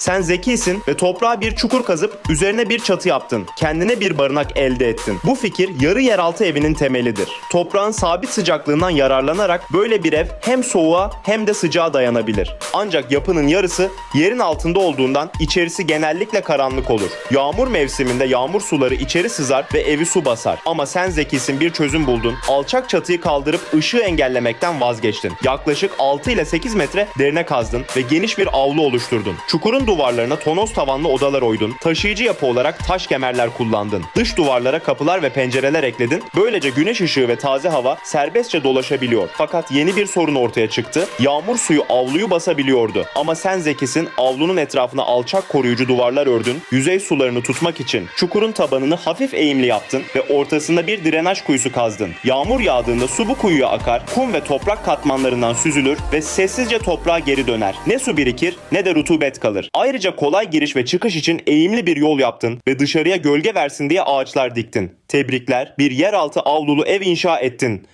Sen zekisin ve toprağa bir çukur kazıp üzerine bir çatı yaptın. Kendine bir barınak elde ettin. Bu fikir yarı yeraltı evinin temelidir. Toprağın sabit sıcaklığından yararlanarak böyle bir ev hem soğuğa hem de sıcağa dayanabilir. Ancak yapının yarısı yerin altında olduğundan içerisi genellikle karanlık olur. Yağmur mevsiminde yağmur suları içeri sızar ve evi su basar. Ama sen zekisin bir çözüm buldun. Alçak çatıyı kaldırıp ışığı engellemekten vazgeçtin. Yaklaşık 6 ile 8 metre derine kazdın ve geniş bir avlu oluşturdun. Çukurun duvarlarına tonoz tavanlı odalar oydun. Taşıyıcı yapı olarak taş kemerler kullandın. Dış duvarlara kapılar ve pencereler ekledin. Böylece güneş ışığı ve taze hava serbestçe dolaşabiliyor. Fakat yeni bir sorun ortaya çıktı. Yağmur suyu avluyu basabiliyordu. Ama sen zekisin avlunun etrafına alçak koruyucu duvarlar ördün. Yüzey sularını tutmak için çukurun tabanını hafif eğimli yaptın ve ortasında bir drenaj kuyusu kazdın. Yağmur yağdığında su bu kuyuya akar, kum ve toprak katmanlarından süzülür ve sessizce toprağa geri döner. Ne su birikir ne de rutubet kalır. Ayrıca kolay giriş ve çıkış için eğimli bir yol yaptın ve dışarıya gölge versin diye ağaçlar diktin. Tebrikler, bir yeraltı avlulu ev inşa ettin.